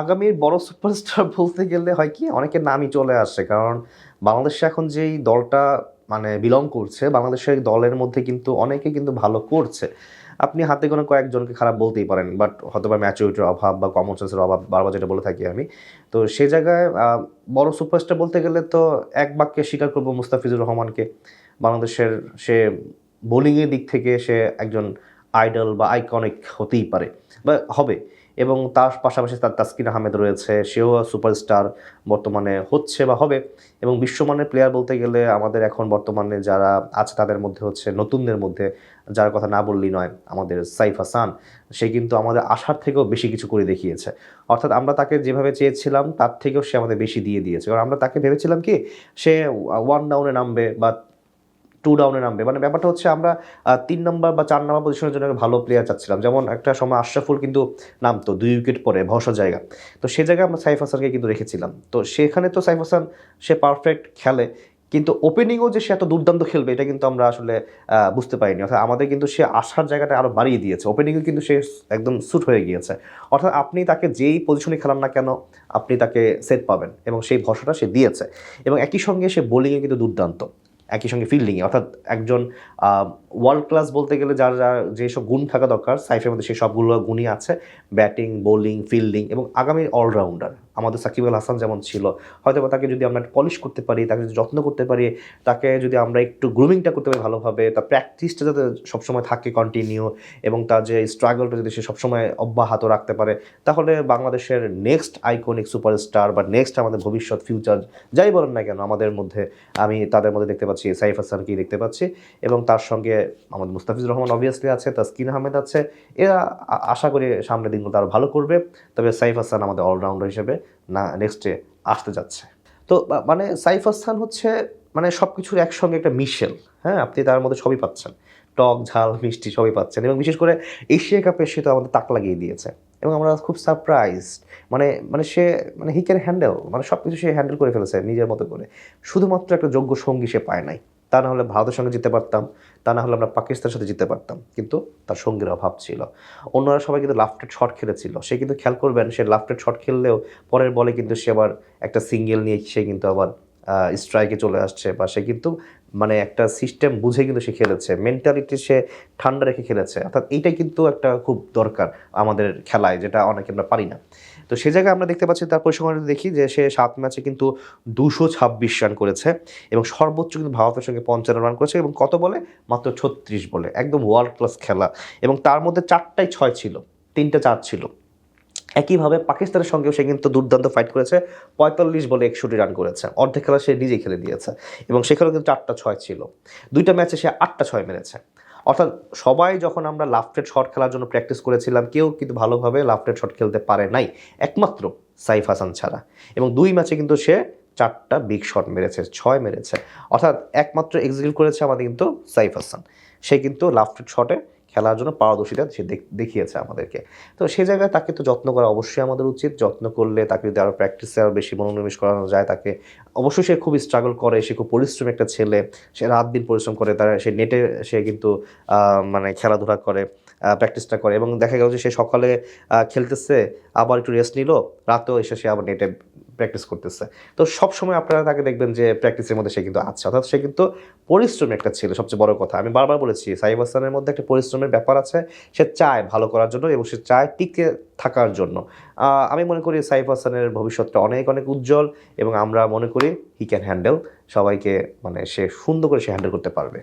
আগামীর বড় সুপারস্টার বলতে গেলে হয় কি, অনেকের নামই চলে আসে। কারণ বাংলাদেশে এখন যেই দলটা মানে বিলং করছে, বাংলাদেশের দলের মধ্যে কিন্তু অনেকে কিন্তু ভালো করছে। আপনি হাতে কোনো কয়েকজনকে খারাপ বলতেই পারেন বাট হয়তো বা ম্যাচুরিটির অভাব বা কমন সেন্সের অভাব বারবার যেটা বলে থাকি আমি। তো সে জায়গায় বড় সুপারস্টার বলতে গেলে তো এক বাক্যে স্বীকার করব মুস্তাফিজুর রহমানকে। বাংলাদেশের সে বোলিংয়ের দিক থেকে সে একজন আইডল বা আইকনিক হতেই পারে। বা হবে। এবং তার পাশাপাশি তার তাসকিন আহমেদ রয়েছে, সেও সুপারস্টার বর্তমানে হচ্ছে বা হবে। এবং বিশ্বমানের প্লেয়ার বলতে গেলে আমাদের এখন বর্তমানে যারা আছে তাদের মধ্যে হচ্ছে নতুনদের মধ্যে, যার কথা না বললেই নয়, আমাদের সাইফ হাসান। সে কিন্তু আমাদের আশার থেকেও বেশি কিছু করে দেখিয়েছে। অর্থাৎ আমরা তাকে যেভাবে চেয়েছিলাম, তার থেকেও সে আমাদের বেশি দিয়ে দিয়েছে। কারণ আমরা তাকে ভেবেছিলাম কি, সে ওয়ান ডাউনে নামবে বা টু ডাউনে নামবে। মানে ব্যাপারটা হচ্ছে আমরা তিন নম্বর বা চার নম্বর পজিশনের জন্য ভালো প্লেয়ার চাচ্ছিলাম। যেমন একটা সময় আশরাফুল কিন্তু নামতো দুই উইকেট পরে ভরসা জায়গা। তো সে জায়গায় আমরা সাইফ হাসানকে কিন্তু রেখেছিলাম। তো সেখানে তো সাইফ হাসান, সে পারফেক্ট খেলে। কিন্তু ওপেনিংও যে সে এত দুর্দান্ত খেলবে, এটা কিন্তু আমরা আসলে বুঝতে পারিনি। অর্থাৎ আমাদের কিন্তু সে আসার জায়গাটা আরও বাড়িয়ে দিয়েছে। ওপেনিংয়ে কিন্তু সে একদম স্যুট হয়ে গিয়েছে। অর্থাৎ আপনি তাকে যেই পজিশনে খেলান না কেন, আপনি তাকে সেট পাবেন এবং সেই ভরসাটা সে দিয়েছে। এবং একই সঙ্গে সে বোলিংয়ে কিন্তু দুর্দান্ত। একই সঙ্গে ফিল্ডিংয়ে অর্থাৎ একজন ওয়ার্ল্ড ক্লাস বলতে গেলে যার যার যেসব গুণ থাকা দরকার সাইফের মধ্যে সেই সবগুলো গুণই আছে। ব্যাটিং বোলিং ফিল্ডিং এবং আগামী অলরাউন্ডার আমাদের সাকিব আল হাসান যেমন ছিল হয়তো বা তাকে যদি আমরা পলিশ করতে পারি, তাকে যদি যত্ন করতে পারি, তাকে যদি আমরা একটু গ্রুমিংটা করতে পারি ভালোভাবে, তার প্র্যাকটিসটা যাতে সবসময় থাকে কন্টিনিউ এবং তার যে স্ট্রাগলটা যদি সে সবসময় অব্যাহত রাখতে পারে, তাহলে বাংলাদেশের নেক্সট আইকনিক সুপারস্টার বা নেক্সট আমাদের ভবিষ্যৎ ফিউচার যাই বলেন না কেন, আমাদের মধ্যে, আমি তাদের মধ্যে দেখতে পাচ্ছি, সাইফ হাসানকেই দেখতে পাচ্ছি এবং তার সঙ্গে আমাদের মুস্তাফিজুর রহমান অবভিয়াসলি আছে, তাসকিন আহমেদ আছে। এরা আশা করি সামনের দিনগুলো আরও ভালো করবে। তবে সাইফ হাসান আমাদের অলরাউন্ডার হিসেবে না নেক্সটে আসতে যাচ্ছে। তো মানে সাইফ হাসান হচ্ছে মানে সব কিছুর একসঙ্গে একটা মিশেল হ্যাঁ? আপনি তার মধ্যে সবই পাচ্ছেন। টক, ঝাল, মিষ্টি সবই পাচ্ছেন এবং বিশেষ করে এশিয়া কাপে সে তো আমাদের তাক লাগিয়ে দিয়েছে। এবং আমরা খুব সারপ্রাইজ মানে মানে সে মানে হি ক্যান হ্যান্ডেল মানে সব কিছু সে হ্যান্ডেল করে ফেলেছে নিজের মতো করে। শুধুমাত্র একটা যোগ্য সঙ্গী সে পায় নাই। তা না হলে ভারতের সঙ্গে জিততে পারতাম, তা না হলে আমরা পাকিস্তানের সাথে জিততে পারতাম। কিন্তু তার সঙ্গীর অভাব ছিল। অন্যরা সবাই কিন্তু লাফটেড শট খেলেছিল। সে কিন্তু খেয়াল করবেন, সে লাফটেড শট খেললেও পরের বলে কিন্তু সে আবার একটা সিঙ্গেল নিয়ে সে কিন্তু আবার স্ট্রাইকে চলে আসছে বা সে কিন্তু মানে একটা সিস্টেম বুঝে কিন্তু সে খেলেছে মেন্টালিটি সে ঠান্ডা রেখে খেলেছে। অর্থাৎ এইটাই কিন্তু একটা খুব দরকার আমাদের খেলায়, যেটা অনেকে আমরা পারি না। তো সে জায়গায় আমরা দেখতে পাচ্ছি তার পরিসংখ্যানটা দেখি যে সে সাত ম্যাচে কিন্তু দুশো ছাব্বিশ রান করেছে এবং সর্বোচ্চ কিন্তু ভারতের সঙ্গে পঞ্চান্ন রান করেছে এবং কত বলে? মাত্র ছত্রিশ বলে। একদম ওয়ার্ল্ড ক্লাস খেলা। এবং তার মধ্যে চারটাই ছয় ছিল, তিনটা চার ছিল। একইভাবে পাকিস্তানের সঙ্গেও সে কিন্তু দুর্দান্ত ফাইট করেছে। পঁয়তাল্লিশ বলে একষট্টি রান করেছে। অর্ধেক খেলা সে নিজেই খেলে দিয়েছে। এবং সেখানেও কিন্তু চারটা ছয় ছিল। দুইটা ম্যাচে সে আটটা ছয় মেরেছে। অর্থাৎ সবাই যখন আমরা লাফটেড শট খেলার জন্য প্র্যাকটিস করেছিলাম, কেউ কিন্তু ভালোভাবে লাফটেড শট খেলতে পারে নাই। একমাত্র সাইফ হাসান ছাড়া। এবং দুই ম্যাচে কিন্তু সে চারটা বিগ শট মেরেছে, ছয় মেরেছে। অর্থাৎ একমাত্র এক্সিকিউট করেছে আমাদের কিন্তু সাইফ হাসান। সে কিন্তু লাফটেড শটে খেলার জন্য পারদর্শিতা সে দেখিয়েছে আমাদেরকে। তো সেই জায়গায় তাকে তো যত্ন করা অবশ্যই আমাদের উচিত। যত্ন করলে তাকে যদি আরও প্র্যাকটিসে আরও বেশি মনোনিবেশ করানো যায়, তাকে অবশ্যই সে খুব স্ট্রাগল করে। সে খুব পরিশ্রমী একটা ছেলে। সে রাত দিন পরিশ্রম করে। তার, সে নেটে সে কিন্তু মানে খেলাধুলা করে প্র্যাকটিসটা করে। এবং দেখা গেল যে সে সকালে খেলতেছে, আবার একটু রেস্ট নিল। রাতেও এসে সে আবার নেটে প্র্যাকটিস করতেছে। তো সব সময় আপনারা তাকে দেখবেন যে প্র্যাকটিসের মধ্যে সে কিন্তু আছে। অর্থাৎ সে কিন্তু পরিশ্রমী একটা ছেলে, সবচেয়ে বড় কথা। আমি বারবার বলেছি, সাইব হাসানের মধ্যে একটা পরিশ্রমের ব্যাপার আছে। সে চায় ভালো করার জন্য এবং সে চায় টিকে থাকার জন্য। আমি মনে করি সাইফ হাসানের ভবিষ্যৎটা অনেক অনেক উজ্জ্বল এবং আমরা মনে করি হি ক্যান হ্যান্ডেল সবাইকে মানে সে সুন্দর করে সে হ্যান্ডেল করতে পারবে।